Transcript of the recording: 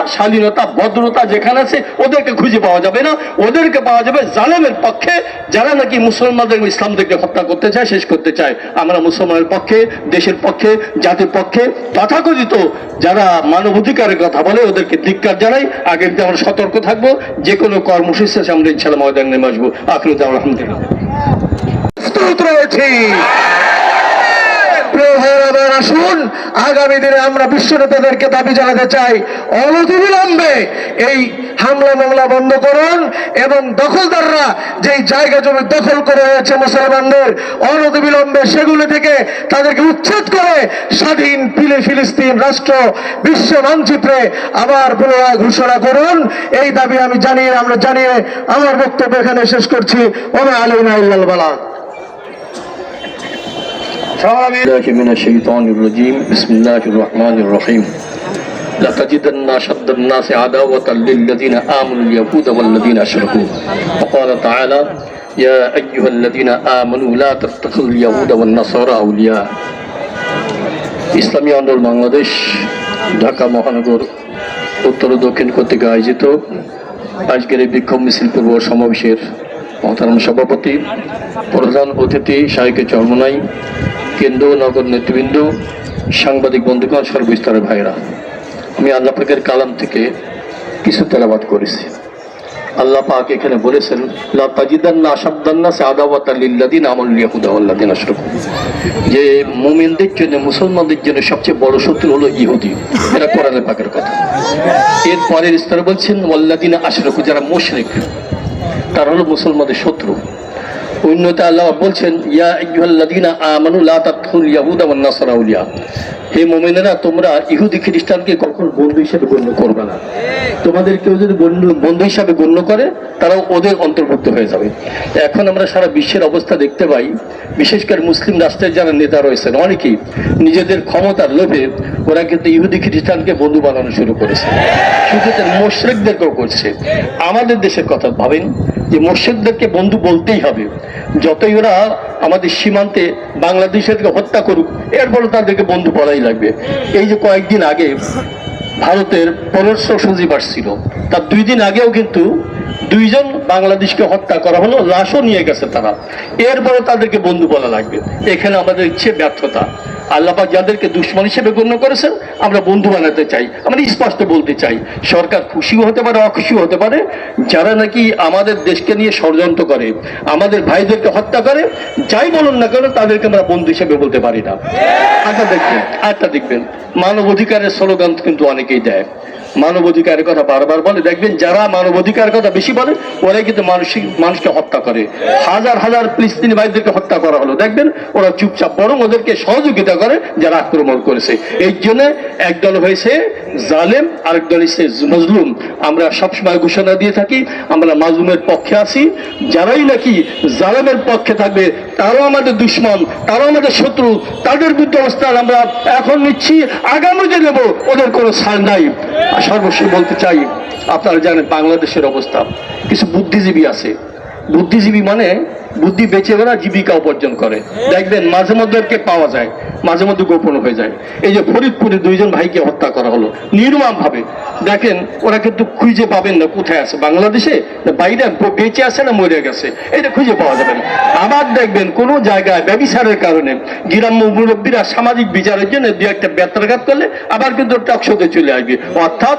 মর্যাদা শালীনতা, ভদ্রতা যেখানে আছে, ওদেরকে খুঁজে পাওয়া যাবে না। ওদেরকে পাওয়া যাবে জালেমের পক্ষে, যারা নাকি মুসলমানদের ইসলামদেরকে হত্যা করতে চায়, শেষ করতে চায়। আমরা মুসলমানের পক্ষে, দেশের পক্ষে, জাতির পক্ষে, তথাকথিত যারা মানবাধিকারের কথা বলে, ওদেরকে ধিক্কার জানাই। আগের দিন আমরা সতর্ক থাকব। যে কোনো কর্মসূচি আছে আমরা ইনশাল্লাহ ময়দান নেমে আসব। আখরুদ্দ আলহামদুলিল্লাহ। রয়েছি। আসুন। আগামী দিনে আমরা বিশ্ব নেতাদেরকে দাবি জানাতে চাই অনতিবিলম্বে এই হামলা মামলা বন্ধ করুন এবং দখলদাররা যেই জায়গা জমি দখল করে রয়েছে মুসলমানদের অনতিবিলম্বে সেগুলি থেকে তাদেরকে উচ্ছেদ করে স্বাধীন পিলে ফিলিস্তিন রাষ্ট্র বিশ্ব মানচিত্রে আবার পুনরায় ঘোষণা করুন। এই দাবি আমি জানিয়ে আমরা জানিয়ে আমার বক্তব্য এখানে শেষ করছি। ওমা আলী ইল্লাল বালাগ। الله من الشيطان الرجيم بسم الله الرحمن الرحيم لتجدن أشد الناس عداوة للذين آمنوا اليهود والذين أشركوا وقال تعالى يا أيها الذين آمنوا لا تتخذوا اليهود والنصارى أولياء ইসলামী আন্দোলন বাংলাদেশ ঢাকা মহানগর উত্তর ও দক্ষিণ কর্তৃক আয়োজিত আজকের এই বিক্ষোভ মিছিল পূর্ব সমাবেশের মহতারাম সভাপতি প্রধান অতিথি শাহিকে চর্মনাই কেন্দ্র নগর নেতৃবৃন্দ, সাংবাদিক বন্ধুগণ, সর্বস্তরের ভাইরা আমি আল্লাহ পাকের কালাম থেকে কিছু তেলাবাদ করেছি। আল্লাহ পাক এখানে বলেছেন আমাল যে মুমিনদের জন্য, মুসলমানদের জন্য সবচেয়ে বড় শত্রু হলো ইহুদি। এটা কোরআনের পাকের কথা। এর পরের স্তরে বলছেন, ওয়াল্লাযিনা আশরাকু, যারা মুশরিক, তারা হলো মুসলমানদের শত্রু। আল্লাহ বলছেন, ইয়া হে তোমরা ইহুদি খ্রিস্টানকে কখনো বন্ধু গণ্য করবে না। তোমাদের কেউ যদি বন্ধু হিসাবে গণ্য করে, তারাও ওদের অন্তর্ভুক্ত হয়ে যাবে। এখন আমরা সারা বিশ্বের অবস্থা দেখতে পাই, বিশেষ করে মুসলিম রাষ্ট্রের যারা নেতা রয়েছেন, অনেকেই নিজেদের ক্ষমতার লোভে ওরা কিন্তু ইহুদি খ্রিস্টানকে বন্ধু বানানো শুরু করেছে। শুধু মোশরেকদেরকেও করছে। আমাদের দেশের কথা ভাবেন যে মোর্শেদদেরকে বন্ধু বলতেই হবে। যতই ওরা আমাদের সীমান্তে বাংলাদেশেরকে হত্যা করুক এরপরে তাদেরকে বন্ধু বলাই লাগবে। এই যে কয়েকদিন আগে ভারতের পররাষ্ট্র সচিব আসছিল, তার দুই দিন আগেও কিন্তু দুইজন বাংলাদেশকে হত্যা করা হলো, লাশও নিয়ে গেছে তারা। এরপরে তাদেরকে বন্ধু বলা লাগবে। এখানে আমাদের ইচ্ছে ব্যর্থতা। আল্লাপাক যাদেরকে দুশ্মন হিসেবে গণ্য করেছেন, আমরা বন্ধু বানাতে চাই, আমরা স্পষ্ট বলতে চাই, সরকার খুশিও হতে পারে, অখুশিও হতে পারে, যারা নাকি আমাদের দেশকে নিয়ে ষড়যন্ত্র করে, আমাদের ভাইদেরকে হত্যা করে, যাই বলুন না কেন, তাদেরকে আমরা বন্ধু হিসেবে বলতে পারি না। আচ্ছা দেখবেন আরেকটা দেখবেন, মানব অধিকারের স্লোগান কিন্তু অনেকেই দেয় মানব অধিকারের কথা বারবার বলে। দেখবেন যারা মানব অধিকারের কথা বেশি বলে, ওরাই কিন্তু মানসিক মানুষকে হত্যা করে। হাজার হাজার ফিলিস্তিনি ভাইদেরকে হত্যা করা হলো। দেখবেন ওরা চুপচাপ বরং ওদেরকে সহযোগিতা করে, যারা আক্রমণ করেছে। এই জন্য একদল হয়েছে জালেম আরেক দল হয়েছে মজলুম। আমরা সবসময় ঘোষণা দিয়ে থাকি, আমরা মাজলুমের পক্ষে আছি। যারাই নাকি জালেমের পক্ষে থাকবে, তারাও আমাদের দুশ্মন, তারাও আমাদের শত্রু, তাদের বিরুদ্ধে অবস্থান আমরা এখন নিচ্ছি আগামীতে নেব, ওদের কোনো ছাড় নাই। সর্বশেষ বলতে চাই, আপনারা জানেন বাংলাদেশের অবস্থা, কিছু বুদ্ধিজীবী আছে বুদ্ধিজীবী মানে বুদ্ধি বেঁচে বেড়া জীবিকা উপার্জন করে। দেখবেন মাঝে মধ্যে ওকে পাওয়া যায়, মাঝে মধ্যে গোপন হয়ে যায়। এই যে ফরিদপুরে দুইজন ভাইকে হত্যা করা হলো নির্মম ভাবে দেখেন, ওরা কিন্তু খুঁজে পাবেন না কোথায় আছে, বাংলাদেশে? বাইরে বেঁচে আছে না মরে গেছে? এটা খুঁজে পাওয়া যাবে না। আবার দেখবেন, কোনো জায়গায় ব্যবিচারের কারণে গ্রাম্য মুরব্বীরা সামাজিক বিচারের জন্য দু একটা ব্যত্রাঘাত করলে আবার কিন্তু টকশোতে চলে আসবে। অর্থাৎ